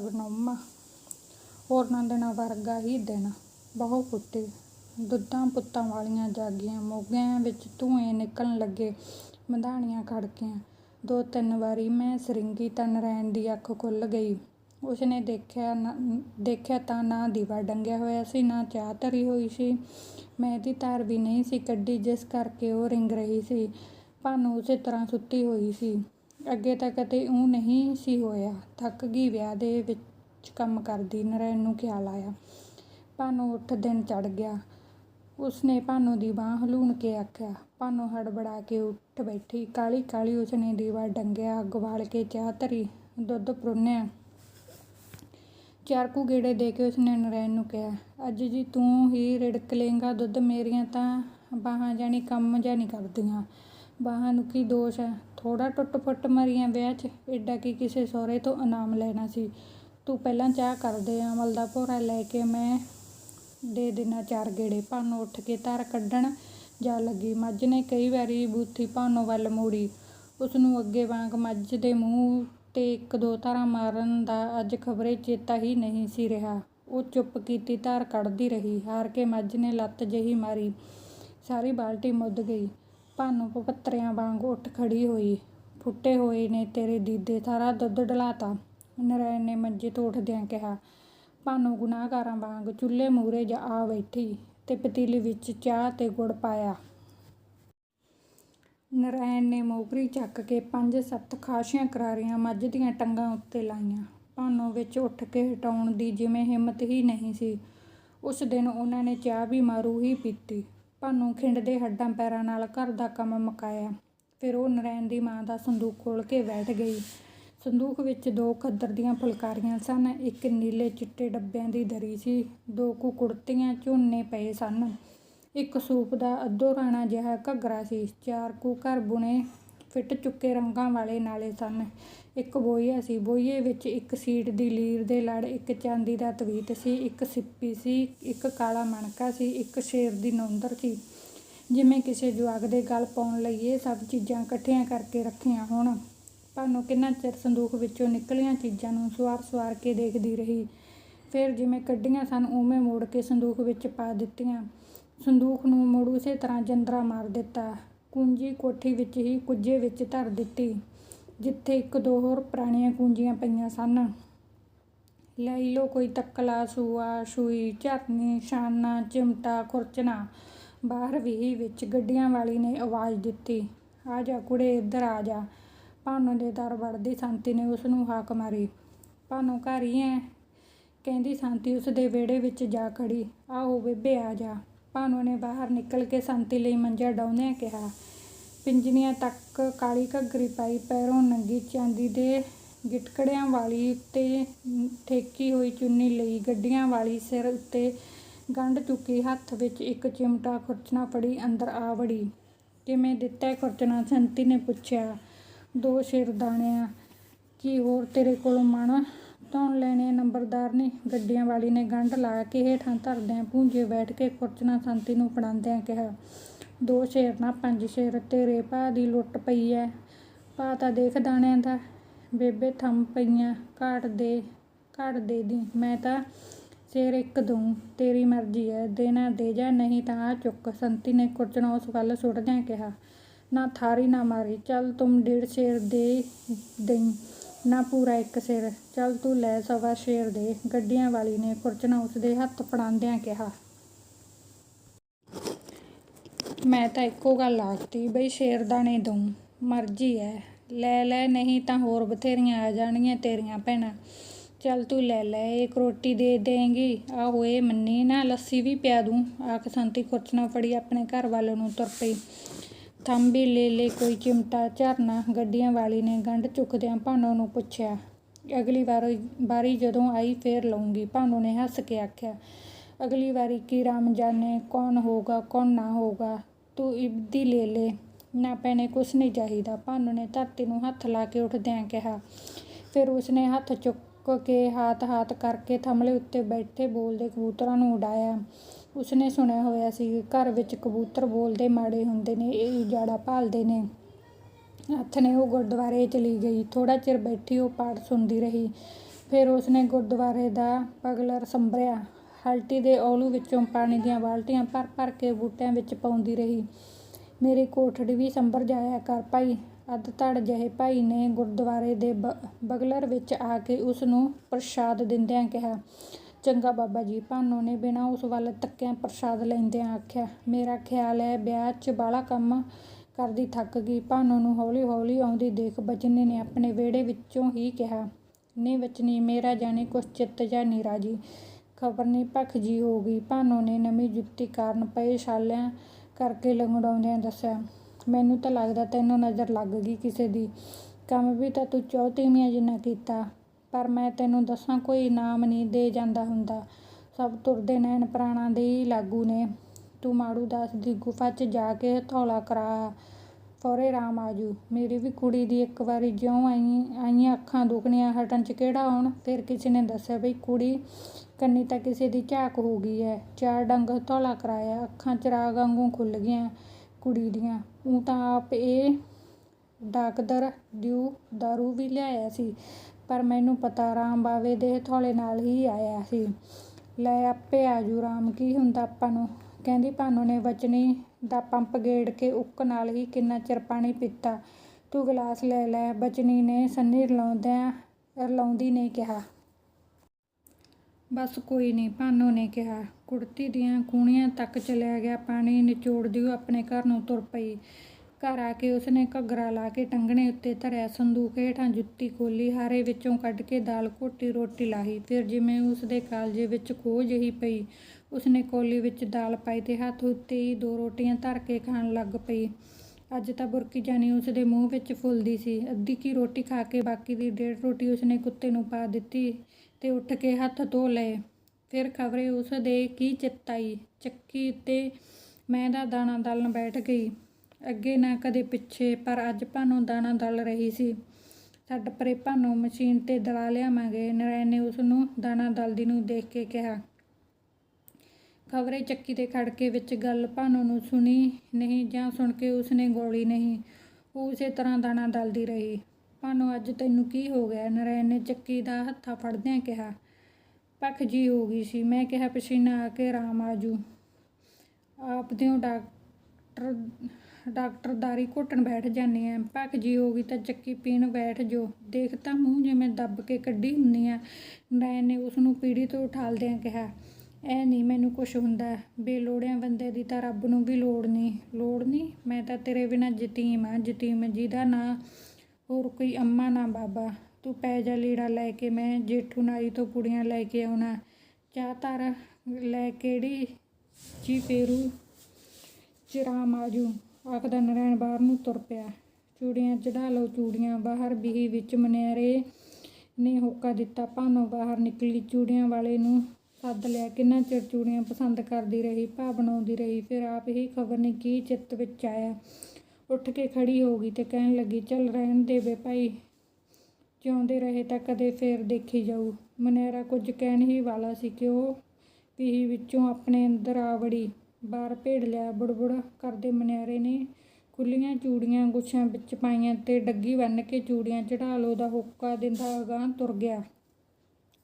ਸ਼ਗਨੁਮਾ ਹੋਰਨਾਂ ਦਿਨਾਂ ਵਰਗਾ ਹੀ ਦਿਨ। ਬਹੁ ਫੁੱਟੀ ਦੁੱਧਾਂ ਪੁੱਤਾਂ ਵਾਲੀਆਂ ਜਾਗੀਆਂ। ਮੋਗਿਆਂ ਵਿੱਚ ਧੂੰਏਂ ਨਿਕਲਣ ਲੱਗੇ। ਮਧਾਣੀਆਂ ਖੜਕੀਆਂ ਦੋ ਤਿੰਨ ਵਾਰੀ ਮੈਂ ਸਰਿੰਗੀ ਤਾਂ ਨਰੈਣ ਦੀ ਅੱਖ ਖੁੱਲ ਗਈ। ਉਸਨੇ ਦੇਖਿਆ ਦੇਖਿਆ ਤਾਂ ਨਾ ਦੀਵਾ ਡੰਗਿਆ ਹੋਇਆ ਸੀ, ਨਾ ਚਾਹ ਧਰੀ ਹੋਈ ਸੀ। ਮੈਂ ਇਹਦੀ ਧਾਰ ਵੀ ਨਹੀਂ ਸੀ ਕੱਢੀ, ਜਿਸ ਕਰਕੇ ਉਹ ਰਿੰਗ ਰਹੀ ਸੀ। ਭਾਨੂੰ ਉਸੇ ਤਰ੍ਹਾਂ ਸੁੱਤੀ ਹੋਈ ਸੀ। ਅੱਗੇ ਤਾਂ ਕਦੇ ਉਹ ਨਹੀਂ ਸੀ ਹੋਇਆ। ਥੱਕ ਗਈ ਵਿਆਹ ਦੇ ਵਿੱਚ ਕੰਮ ਕਰਦੀ ਨਰੈਣ ਨੂੰ ਖਿਆਲ ਆਇਆ। ਭਾਨੂ ਉੱਠ ਦਿਨ ਚੜ ਗਿਆ। ਉਸਨੇ ਭਾਨੂ ਦੀ ਬਾਹ ਹਲੂਣ ਕੇ ਆਖਿਆ, ਭਾਨੂ ਹੜਬੜਾ ਕੇ ਉੱਠ ਬੈਠੀ। ਕਾਲੀ ਕਾਲੀ ਉਸਨੇ ਦੀਵਾ ਡੰਗਿਆ, ਅੱਗ ਬਾਲ ਕੇ ਚਾਹ ਧਰੀ, ਦੁੱਧ ਪਰੋਨਿਆ। ਚਾਰ ਕੁ ਗੇੜੇ ਦੇ ਕੇ ਉਸਨੇ ਨਰੈਣ ਨੂੰ ਕਿਹਾ, ਅੱਜ ਜੀ ਤੂੰ ਹੀ ਰਿੜਕ ਲੇਂਗਾ ਦੁੱਧ ਮੇਰੀਆਂ ਤਾਂ ਬਾਹਾਂ ਜਾਣੀ ਕੰਮ ਜਾਂ ਨਹੀਂ ਕਰਦੀਆਂ। ਬਾਹਾਂ ਨੂੰ ਕੀ ਦੋਸ਼ ਹੈ। ਥੋੜਾ ਟੁੱਟ ਫੁੱਟ ਮਰੀਆਂ ਵਿਆਹ 'ਚ, ਏਡਾ ਕੀ ਕਿਸੇ ਸਹੁਰੇ ਤੋਂ ਇਨਾਮ ਲੈਣਾ ਸੀ। ਤੂੰ ਪਹਿਲਾਂ ਚਾਹ ਕਰਦੇ ਅਮਲ ਦਾ ਭੋਰਾ ਲੈ ਕੇ ਮੈਂ ਦੇ ਦੇਣਾ ਚਾਰ ਗੇੜੇ ਭਾਨੋ ਉੱਠ ਕੇ ਧਾਰ ਕੱਢਣ ਜਾ ਲੱਗੀ। ਮੱਝ ਨੇ ਕਈ ਵਾਰੀ ਬੂਥੀ ਭਾਨੋ ਵੱਲ ਮੋੜੀ। ਉਸਨੂੰ ਅੱਗੇ ਵਾਂਗ ਮੱਝ ਦੇ ਮੂੰਹ ਤੇ ਇੱਕ ਦੋ ਧਾਰਾਂ ਮਾਰਨ ਦਾ ਅੱਜ ਖਬਰੇ ਚੇਤਾ ਹੀ ਨਹੀਂ ਸੀ ਰਿਹਾ। ਉਹ ਚੁੱਪ ਕੀਤੀ ਧਾਰ ਕੱਢਦੀ ਰਹੀ। ਹਾਰ ਕੇ ਮੱਝ ਨੇ ਲੱਤ ਜਿਹੀ ਮਾਰੀ। ਸਾਰੀ ਬਾਲਟੀ ਮੁੱਧ ਗਈ। ਭਾਨੂੰ ਪਪੱਤਰਿਆਂ ਵਾਂਗ ਉੱਠ ਖੜੀ ਹੋਈ। ਫੁੱਟੇ ਹੋਏ ਨੇ ਤੇਰੇ ਦੀਦੇ ਸਾਰਾ ਦੁੱਧ ਡਲਾਤਾ। ਨਰੈਣ ਨੇ ਮੰਜੇ ਤੋਂ ਉੱਠਦਿਆਂ ਕਿਹਾ, ਭਾਨੂੰ ਗੁਨਾਹਗਾਰਾਂ ਵਾਂਗ ਚੁੱਲ੍ਹੇ ਮੂਹਰੇ ਆ ਬੈਠੀ ਤੇ ਪਤੀਲੀ ਵਿੱਚ ਚਾਹ ਤੇ ਗੁੜ ਪਾਇਆ। ਨਾਰਾਇਣ ਨੇ ਮੋਕਰੀ ਚੱਕ ਕੇ ਪੰਜ ਸੱਤ ਖਾਸੀਆਂ ਕਰਾਰੀਆਂ ਮੱਝ ਦੀਆਂ ਟੰਗਾਂ ਉੱਤੇ ਲਾਈਆਂ। ਭਾਨੋ ਵਿੱਚ ਉੱਠ ਕੇ ਹਟਾਉਣ ਦੀ ਜਿਵੇਂ ਹਿੰਮਤ ਹੀ ਨਹੀਂ ਸੀ। ਉਸ ਦਿਨ ਉਹਨਾਂ ਨੇ ਚਾਹ ਵੀ ਮਾਰੂ ਹੀ ਪੀਤੀ। ਭਾਨੋ ਖਿੰਡਦੇ ਹੱਡਾਂ ਪੈਰਾਂ ਨਾਲ ਘਰ ਦਾ ਕੰਮ ਮੁਕਾਇਆ। ਫਿਰ ਉਹ ਨਰੈਣ ਦੀ ਮਾਂ ਦਾ ਸੰਦੂਕ ਖੋਲ੍ਹ ਕੇ ਬੈਠ ਗਈ। ਸੰਦੂਕ ਵਿੱਚ ਦੋ ਖੱਦਰ ਦੀਆਂ ਫੁਲਕਾਰੀਆਂ ਸਨ। ਇੱਕ ਨੀਲੇ ਚਿੱਟੇ ਡੱਬਿਆਂ ਦੀ ਦਰੀ ਸੀ। ਦੋ ਕੁ ਕੁੜਤੀਆਂ ਝੋਨੇ ਪਏ ਸਨ। ਇੱਕ ਸੂਪ ਦਾ ਅੱਧੋ ਰਾਣਾ ਜਿਹਾ ਘੱਗਰਾ ਸੀ। ਚਾਰ ਕੁ ਘਰ ਬੁਣੇ ਫਿੱਟ ਚੁੱਕੇ ਰੰਗਾਂ ਵਾਲੇ ਨਾਲੇ ਸਨ। ਇੱਕ ਬੋਹੀਆ ਸੀ। ਬੋਹੀਏ ਵਿੱਚ ਇੱਕ ਸੀਟ ਦੀ ਲੀਰ ਦੇ ਲੜ, ਇੱਕ ਚਾਂਦੀ ਦਾ ਤਵੀਤ ਸੀ, ਇੱਕ ਸਿੱਪੀ ਸੀ, ਇੱਕ ਕਾਲਾ ਮਣਕਾ ਸੀ, ਇੱਕ ਸ਼ੇਰ ਦੀ ਨੌਂਦਰ ਸੀ। ਜਿਵੇਂ ਕਿਸੇ ਜਵਾਕ ਦੇ ਗਲ ਪਾਉਣ ਲਈ ਇਹ ਸਭ ਚੀਜ਼ਾਂ ਇਕੱਠੀਆਂ ਕਰਕੇ ਰੱਖੀਆਂ ਹੋਣ। ਭਾਨੋ ਕਿੰਨਾ ਚਿਰ ਸੰਦੂਕ ਵਿੱਚੋਂ ਨਿਕਲੀਆਂ ਚੀਜ਼ਾਂ ਨੂੰ ਸਵਾਰ ਸਵਾਰ ਕੇ ਦੇਖਦੀ ਰਹੀ। ਫਿਰ ਜਿਵੇਂ ਕੱਢੀਆਂ ਸਨ, ਉਵੇਂ ਮੋੜ ਕੇ ਸੰਦੂਕ ਵਿੱਚ ਪਾ ਦਿੱਤੀਆਂ। ਸੰਦੂਕ ਨੂੰ ਮੁੜ ਉਸੇ ਤਰ੍ਹਾਂ ਜੰਦਰਾ ਮਾਰ ਦਿੱਤਾ। ਕੁੰਜੀ ਕੋਠੀ ਵਿੱਚ ਹੀ ਕੁੱਜੇ ਵਿੱਚ ਧਰ ਦਿੱਤੀ, ਜਿੱਥੇ ਇੱਕ ਦੋ ਹੋਰ ਪੁਰਾਣੀਆਂ ਕੁੰਜੀਆਂ ਪਈਆਂ ਸਨ। ਲੈ ਲੋ ਕੋਈ ਤੱਕਲਾ, ਸੂਆ, ਸੂਈ, ਝਰਨੀ ਛਾਨਾ ਚਿਮਟਾ, ਖੁਰਚਣਾ। ਬਾਹਰ ਵੀਹੀ ਵਿੱਚ ਗੱਡੀਆਂ ਵਾਲੀ ਨੇ ਆਵਾਜ਼ ਦਿੱਤੀ, ਆ ਜਾ ਕੁੜੇ, ਇੱਧਰ ਆ ਜਾ। ਭਾਨੋ ਦੇ ਦਰ ਵੜਦੀ ਸੰਤੀ ਨੇ ਉਸ ਨੂੰ ਹਾਕ ਮਾਰੀ। ਭਾਨੋ, ਘਰ ਹੀ ਐ? ਕਹਿੰਦੀ ਸੰਤੀ ਉਸ ਦੇ ਵਿਹੜੇ ਵਿੱਚ ਜਾ ਖੜੀ ਆਓ ਬੇਬੇ, ਆ ਜਾ। ਭਾਨੋ ਨੇ ਬਾਹਰ ਨਿਕਲ ਕੇ ਸੰਤੀ ਲਈ ਮੰਜਾ ਡਾਉਂਦਿਆਂ ਕਿਹਾ, ਪਿੰਜਣੀਆਂ ਤੱਕ ਕਾਲੀ ਘੱਗਰੀ ਪਾਈ, ਪੈਰੋਂ ਨੰਗੀ ਚਾਂਦੀ ਦੇ ਗਿਟਕੜਿਆਂ ਵਾਲੀ ਉੱਤੇ ਠੇਕੀ ਹੋਈ ਚੁੰਨੀ ਲਈ, ਗੱਡੀਆਂ ਵਾਲੀ ਸਿਰ ਉੱਤੇ ਗੰਢ ਚੁੱਕੀ, ਹੱਥ ਵਿੱਚ ਇੱਕ ਚਿਮਟਾ ਖੁਰਚਣਾ ਫੜੀ, ਅੰਦਰ ਆ ਵੜੀ। ਕਿਵੇਂ ਦਿੱਤਾ ਖੁਰਚਣਾ? ਸੰਤੀ ਨੇ ਪੁੱਛਿਆ। ਦੋ ਸਿਰ ਦਾਣਿਆਂ ਕੀ ਹੋਰ ਤੇਰੇ ਕੋਲੋਂ ਮਣ? ਧੌਣ ਲੈਣੇ ਨੰਬਰਦਾਰ ਨੇ। ਗੱਡੀਆਂ ਵਾਲੀ ਨੇ ਗੰਢ ਲਾ ਕੇ ਹੇਠਾਂ ਧਰਦਿਆਂ ਪੂੰਝੇ ਬੈਠ ਕੇ ਖੁਰਚਣਾ ਸੰਤੀ ਨੂੰ ਫੜਾਉਂਦਿਆਂ ਕਿਹਾ, ਦੋ ਸ਼ੇਰ ਨਾ, ਪੰਜ ਸ਼ੇਰ, ਤੇਰੇ ਭਾ ਦੀ ਲੁੱਟ ਪਈ ਐ। ਭਾ ਤਾਂ ਦੇਖ ਦਾਣਿਆਂ ਦਾ, ਬੇਬੇ ਥੰਮ ਪਈਆਂ ਘਾਟ ਦੇ ਘਾਟ ਦੇ ਦੀ। ਮੈਂ ਤਾਂ ਸ਼ੇਰ ਇੱਕ ਦਊਂ, ਤੇਰੀ ਮਰਜ਼ੀ ਐ, ਦੇਣਾ ਦੇ ਜਾ, ਨਹੀਂ ਤਾਂ ਆ ਚੁੱਕ। ਸੰਤੀ ਨੇ ਖੁਰਚਣਾ ਉਸ ਵੱਲ ਸੁੱਟਦਿਆਂ ਕਿਹਾ, ਨਾ ਥਾਰੀ ਨਾ ਮਾਰੀ, ਚੱਲ ਤੁਮ ਡੇਢ ਸ਼ੇਰ ਦੇ ਦਈ। ਨਾ ਪੂਰਾ ਇੱਕ ਸਿਰ। ਚੱਲ ਤੂੰ ਲੈ ਸਵਾ ਸ਼ੇਰ ਦੇ। ਗੱਡੀਆਂ ਵਾਲੀ ਨੇ ਖੁਰਚਣਾ ਉਸਦੇ ਹੱਥ ਫੜਾਉਂਦਿਆਂ ਕਿਹਾ। ਮੈਂ ਤਾਂ ਇੱਕੋ ਗੱਲ ਆਖਤੀ ਬਈ ਸ਼ੇਰ ਦਾਣੇ ਦਊਂ। ਮਰਜ਼ੀ ਐ। ਲੈ ਲੈ, ਨਹੀਂ ਤਾਂ ਹੋਰ ਬਥੇਰੀਆਂ ਆ ਜਾਣਗੀਆਂ ਤੇਰੀਆਂ ਭੈਣਾਂ। ਚੱਲ ਤੂੰ ਲੈ ਲੈ, ਇੱਕ ਰੋਟੀ ਦੇ ਦੇਂਗੀ। ਆਹੋ, ਇਹ ਮੰਨੀ ਨਾ, ਲੱਸੀ ਵੀ ਪਿਆ ਦੂੰ। ਆਖ ਸੰਤੀ ਖੁਰਚਣਾ ਫੜੀ ਆਪਣੇ ਘਰ ਵੱਲ ਨੂੰ ਤੁਰ ਪਈ। ਥੰਬੀ ਲੈ ਲੈ ਕੋਈ ਚਿਮਟਾ ਝਰਨਾ, ਗੱਡੀਆਂ ਵਾਲੀ ਨੇ ਗੰਢ ਚੁੱਕਦਿਆਂ ਭਾਨੋ ਨੂੰ ਪੁੱਛਿਆ। ਅਗਲੀ ਵਾਰ, ਵਾਰੀ ਜਦੋਂ ਆਈ ਫੇਰ ਲਊਂਗੀ, ਭਾਨੋ ਨੇ ਹੱਸ ਕੇ ਆਖਿਆ। ਅਗਲੀ ਵਾਰੀ ਕੀ ਰਾਮ ਜਾਣੇ ਕੌਣ ਹੋਗਾ ਕੌਣ ਨਾ ਹੋਗਾ ਤੂੰ ਇਬਦੀ ਲੈ ਲੈ। ਨਾ ਪੈਣੇ ਕੁਛ ਨਹੀਂ ਚਾਹੀਦਾ, ਭਾਨੋ ਨੇ ਧਰਤੀ ਨੂੰ ਹੱਥ ਲਾ ਕੇ ਉੱਠਦਿਆਂ ਕਿਹਾ। ਫਿਰ ਉਸਨੇ ਹੱਥ ਚੁੱਕ ਕੇ ਹਾਥ ਹਾਥ ਕਰਕੇ ਥਮਲੇ ਉੱਤੇ ਬੈਠੇ ਬੋਲਦੇ ਕਬੂਤਰਾਂ ਨੂੰ ਉਡਾਇਆ। ਉਸਨੇ ਸੁਣਿਆ ਹੋਇਆ ਸੀ ਘਰ ਵਿੱਚ ਕਬੂਤਰ ਬੋਲਦੇ ਮਾੜੇ ਹੁੰਦੇ ਨੇ, ਇਹ ਉਜਾੜਾ ਭਾਲਦੇ ਨੇ। ਹੱਥ ਨੇ ਉਹ ਗੁਰਦੁਆਰੇ ਚਲੀ ਗਈ। ਥੋੜਾ ਚਿਰ ਬੈਠੀ ਉਹ ਪਾਠ ਸੁਣਦੀ ਰਹੀ। ਫਿਰ ਉਸਨੇ ਗੁਰਦੁਆਰੇ ਦਾ ਪਗਲਰ ਸੰਭਰਿਆ। ਹਲਟੀ ਦੇ ਔਲੂ ਵਿੱਚੋਂ ਪਾਣੀ ਦੀਆਂ ਬਾਲਟੀਆਂ ਭਰ ਭਰ ਕੇ ਬੂਟਿਆਂ ਵਿੱਚ ਪਾਉਂਦੀ ਰਹੀ। ਮੇਰੀ ਕੋਠੜੀ ਵੀ ਸੰਭਰ ਜਾਇਆ ਕਰ ਭਾਈ। ਅੱਧ ਧੜ ਜਿਹੇ ਭਾਈ ਨੇ ਗੁਰਦੁਆਰੇ ਦੇ ਬ, ਬਗਲਰ ਵਿੱਚ ਆ ਕੇ ਉਸ ਨੂੰ ਪ੍ਰਸ਼ਾਦ ਦਿੰਦਿਆਂ ਕਿਹਾ ਚੰਗਾ ਬਾਬਾ ਜੀ, ਭਾਨੋ ਨੇ ਬਿਨਾਂ ਉਸ ਵੱਲ ਤੱਕਿਆਂ ਪ੍ਰਸ਼ਾਦ ਲੈਂਦਿਆਂ ਆਖਿਆ, ਮੇਰਾ ਖਿਆਲ ਹੈ ਵਿਆਹ 'ਚ ਬਾਹਲਾ ਕੰਮ ਕਰਦੀ ਥੱਕ ਗਈ। ਭਾਨੋ ਨੂੰ ਹੌਲੀ ਹੌਲੀ ਆਉਂਦੀ ਦੇਖ ਬਚਨੀ ਨੇ ਆਪਣੇ ਵਿਹੜੇ ਵਿੱਚੋਂ ਹੀ ਕਿਹਾ, ਨੀ ਬਚਨੀ, ਮੇਰਾ ਜਾਣੀ ਕੁਛ ਚਿੱਤ ਜਿਹਾ ਨਹੀਂ ਰਾਜੀ ਖਬਰ ਨਹੀਂ ਭਖ ਜਿਹੀ ਹੋ ਗਈ। ਭਾਨੋ ਨੇ ਨਵੀਂ ਜੁੱਤੀ ਕਾਰਨ ਪਏ ਛਾਲਿਆਂ ਕਰਕੇ ਲੰਗੜਾਉਂਦਿਆਂ ਦੱਸਿਆ, ਮੈਨੂੰ ਤਾਂ ਲੱਗਦਾ ਤੈਨੂੰ ਨਜ਼ਰ ਲੱਗ ਗਈ ਕਿਸੇ ਦੀ। ਕੰਮ ਵੀ ਤਾਂ ਤੂੰ ਚੌਤੀਵੀਆਂ ਜਿੰਨਾ ਕੀਤਾ। ਪਰ ਮੈਂ ਤੈਨੂੰ ਦੱਸਾਂ, ਕੋਈ ਇਨਾਮ ਨਹੀਂ ਦੇ ਜਾਂਦਾ ਹੁੰਦਾ। ਸਭ ਤੁਰਦੇ ਨੈਣ ਪ੍ਰਾਣਾਂ ਦੇ ਹੀ ਲਾਗੂ ਨੇ। ਤੂੰ ਮਾੜੂ ਦਾਸ ਦੀ ਗੁਫਾ 'ਚ ਜਾ ਕੇ ਹਥੌਲਾ ਕਰਾ। ਫੌਰੇ ਰਾਮ ਆਜੂ। ਮੇਰੀ ਵੀ ਕੁੜੀ ਦੀ ਇੱਕ ਵਾਰੀ ਜਿਉਂ ਆਈ ਆਈਆਂ ਅੱਖਾਂ ਦੁਖਣੀਆਂ, ਹਟਣ 'ਚ ਕਿਹੜਾ ਆਉਣ? ਫਿਰ ਕਿਸੇ ਨੇ ਦੱਸਿਆ ਬਈ ਕੁੜੀ ਕੰਨੀ ਤਾਂ ਕਿਸੇ ਦੀ ਝਾਕ ਹੋ ਗਈ ਹੈ ਚਾਰ ਡੰਗ ਹਥੌਲਾ ਕਰਾਇਆ, ਅੱਖਾਂ ਚਰਾਗ ਵਾਂਗੂ ਖੁੱਲ ਗਈਆਂ ਕੁੜੀ ਦੀਆਂ। ਉਹ ਤਾਂ ਆਪ ਇਹ ਡਾਕਦਰ ਦਿਉ ਦਾਰੂ ਵੀ ਲਿਆਇਆ ਸੀ। ਪਰ ਮੈਨੂੰ ਪਤਾ ਰਾਮ ਬਾਵੇ ਦੇ ਹਥੌਲੇ ਨਾਲ ਹੀ ਆਇਆ ਸੀ। ਲੈ ਆਪੇ ਆਜੂ ਰਾਮ, ਕੀ ਹੁੰਦਾ ਆਪਾਂ ਨੂੰ? ਕਹਿੰਦੀ, ਭਾਨੂ ਨੇ ਬਚਨੀ ਦਾ ਪੰਪ ਗੇੜ ਕੇ ਉੱਕ ਨਾਲ ਹੀ ਕਿੰਨਾ ਚਿਰ ਪਾਣੀ ਪੀਤਾ? ਤੂੰ ਗਲਾਸ ਲੈ ਲੈ। ਬਚਨੀ ਨੇ ਸੰਨੀ ਰਲਾਉਂਦਿਆਂ, ਰਲਾਉਂਦੀ ਨੇ ਕਿਹਾ। ਬਸ ਕੋਈ ਨਹੀਂ ਭਾਨੂ ਨੇ ਕਿਹਾ। ਕੁੜਤੀ ਦੀਆਂ ਕੂਣੀਆਂ ਤੱਕ ਚਲਿਆ ਗਿਆ ਪਾਣੀ ਨਿਚੋੜਦੀ ਉਹ ਆਪਣੇ ਘਰ ਨੂੰ ਤੁਰ ਪਈ। ਘਰ ਆ ਕੇ ਉਸਨੇ ਘੱਗਰਾ ਲਾ ਕੇ ਟੰਗਣੇ ਉੱਤੇ ਧਰਿਆ, ਸੰਦੂਕ ਹੇਠਾਂ ਜੁੱਤੀ ਖੋਲੀ ਹਾਰੇ ਵਿੱਚੋਂ ਕੱਢ ਕੇ ਦਾਲ ਘੋਟੀ ਰੋਟੀ ਲਾਹੀ। ਫਿਰ ਜਿਵੇਂ ਉਸਦੇ ਕਾਲਜੇ ਵਿੱਚ ਖੋਜ ਜਿਹੀ ਪਈ, ਉਸਨੇ ਕੋਲੀ ਵਿੱਚ ਦਾਲ ਪਾਈ ਤੇ ਹੱਥ ਉੱਤੇ ਹੀ ਦੋ ਰੋਟੀਆਂ ਧਰ ਕੇ ਖਾਣ ਲੱਗ ਪਈ। ਅੱਜ ਤਾਂ ਬੁਰਕੀ ਜਾਨੀ ਉਸਦੇ ਮੂੰਹ ਵਿੱਚ ਫੁੱਲਦੀ ਸੀ। ਅੱਧੀ ਕੀ ਰੋਟੀ ਖਾ ਕੇ ਬਾਕੀ ਦੀ ਡੇਢ ਰੋਟੀ ਉਸਨੇ ਕੁੱਤੇ ਨੂੰ ਪਾ ਦਿੱਤੀ ਤੇ ਉੱਠ ਕੇ ਹੱਥ ਧੋ ਲਏ। ਫਿਰ ਖਬਰੇ ਉਸ ਦੇ ਕੀ ਚਿੱਤ ਆਈ? ਚੱਕੀ ਉੱਤੇ ਮੈਂ ਦਾ ਦਾਣਾ ਦਲਣ ਬੈਠ ਗਈ। ਅੱਗੇ ਨਾ ਕਦੇ ਪਿੱਛੇ, ਪਰ ਅੱਜ ਭਾਨੋ ਦਾਣਾ ਦਲ ਰਹੀ ਸੀ। ਛੱਡ ਪਰੇ ਭਾਨੋ ਮਸ਼ੀਨ ਤੇ ਦਲਾ ਲਿਆਵਾਂਗੇ, ਨਰੈਣ ਨੇ ਉਸ ਨੂੰ ਦਾਣਾ ਦਲਦੀ ਨੂੰ ਦੇਖ ਕੇ ਕਿਹਾ। ਖਬਰੇ ਚੱਕੀ ਦੇ ਖੜਕੇ ਵਿੱਚ ਗੱਲ ਭਾਨੋ ਨੂੰ ਸੁਣੀ ਨਹੀਂ ਜਾਂ ਸੁਣ ਕੇ ਉਸਨੇ ਗੋਲੀ ਨਹੀਂ, ਉਹ ਉਸੇ ਤਰ੍ਹਾਂ ਦਾਣਾ ਦਲਦੀ ਰਹੀ। ਭਾਨੋ, ਅੱਜ ਤੈਨੂੰ ਕੀ ਹੋ ਗਿਆ? ਨਰੈਣ ਨੇ ਚੱਕੀ ਦਾ ਹੱਥਾ ਫੜਦਿਆਂ ਕਿਹਾ। ਪੱਖ ਜੀ ਹੋ ਗਈ ਸੀ। ਮੈਂ ਕਿਹਾ, ਪਸੀਨਾ ਆ ਕੇ ਆਰਾਮ ਆਜੂ ਆਪ ਦਿਓ ਡਾਕਟਰ ਡਾਕਟਰ ਦਾਰੀ ਘੁੱਟਣ ਬੈਠ ਜਾਂਦੀ ਐ ਭੱਖ ਜੀ ਹੋ ਗਈ ਤਾਂ ਚੱਕੀ ਪੀਣ ਬੈਠ ਜੋ ਦੇਖ ਤਾਂ ਮੂੰਹ ਜਿਵੇਂ ਦੱਬ ਕੇ ਕੱਢੀ ਹੁੰਨੀ ਆ। ਨਰੈਣ ਨੇ ਉਸ ਨੂੰ ਪੀੜੀ ਤੋਂ ਉਠਾਲਦਿਆਂ ਕਿਹਾ ਐ ਨਹੀਂ ਮੈਨੂੰ ਕੁਛ ਹੁੰਦਾ। ਬੇਲੋੜਿਆਂ ਬੰਦੇ ਦੀ ਤਾਂ ਰੱਬ ਨੂੰ ਵੀ ਲੋੜ ਨਹੀਂ। ਲੋੜ ਨਹੀਂ? ਮੈਂ ਤਾਂ ਤੇਰੇ ਬਿਨਾਂ ਯਤੀਮ ਆ। ਯਤੀਮ ਜਿਹਦਾ ਨਾਂ ਹੋਰ ਕੋਈ ਅੰਮਾ ਨਾ ਬਾਬਾ। ਤੂੰ ਪੈ ਜਾ ਲੀੜਾ ਲੈ ਕੇ। ਮੈਂ ਜੇਠੂ ਨਾਈ ਤੋਂ ਪੁੜੀਆਂ ਲੈ ਕੇ ਆਉਣਾ। ਚਾਹ ਧਰ ਲੈ ਕਿਹੜੀ? ਜੀ ਫੇਰੂ। ਚਰਾਮ ਆਜੂ ਆਖਦਾ ਨਰੈਣ ਬਾਹਰ ਨੂੰ ਤੁਰ ਪਿਆ। ਚੂੜੀਆਂ ਚੜਾ ਲਓ ਚੂੜੀਆਂ, ਬਾਹਰ ਬੀਹੀ ਵਿੱਚ ਮਨਿਆਰੇ ਨੇ ਹੋਕਾ ਦਿੱਤਾ। ਭਾਨੋ ਬਾਹਰ ਨਿਕਲੀ, ਚੂੜੀਆਂ ਵਾਲੇ ਨੂੰ ਸੱਦ ਲਿਆ। ਕਿੰਨਾ ਚਿਰ ਚੂੜੀਆਂ ਪਸੰਦ ਕਰਦੀ ਰਹੀ ਭਾ ਬਣਾਉਂਦੀ ਰਹੀ, ਫਿਰ ਆਪ ਹੀ ਖਬਰ ਨਹੀਂ ਕੀ ਚਿੱਤ ਵਿੱਚ ਆਇਆ। ਉੱਠ ਕੇ ਖੜੀ ਹੋ ਗਈ ਤੇ ਕਹਿਣ ਲੱਗੀ, ਚੱਲ ਰਹਿਣ ਦੇ ਵੇ ਭਾਈ, ਜਿਉਂਦੇ ਰਹੇ ਤਾਂ ਕਦੇ ਫੇਰ ਦੇਖੀ ਜਾਊ। ਮਨੇਰਾ ਕੁਝ ਕਹਿਣ ਹੀ ਵਾਲਾ ਸੀ ਕਿ ਉਹ ਪੀਹੀ ਵਿੱਚੋਂ ਆਪਣੇ ਅੰਦਰ ਆ ਵੜੀ। ਬਾਹਰ ਭੇੜ ਲਿਆ, ਬੁੜਬੁੜ ਕਰਦੇ ਮਨਿਆਰੇ ਨੇ। ਖੁੱਲੀਆਂ ਚੂੜੀਆਂ ਗੁੱਛਾਂ ਵਿੱਚ ਪਾਈਆਂ ਤੇ ਡੱਗੀ ਬੰਨ੍ਹ ਕੇ ਚੂੜੀਆਂ ਚੜਾ ਲਓ ਦਾ ਹੋਕਾ ਦਿੰਦਾ ਅਗਾਂਹ ਤੁਰ ਗਿਆ।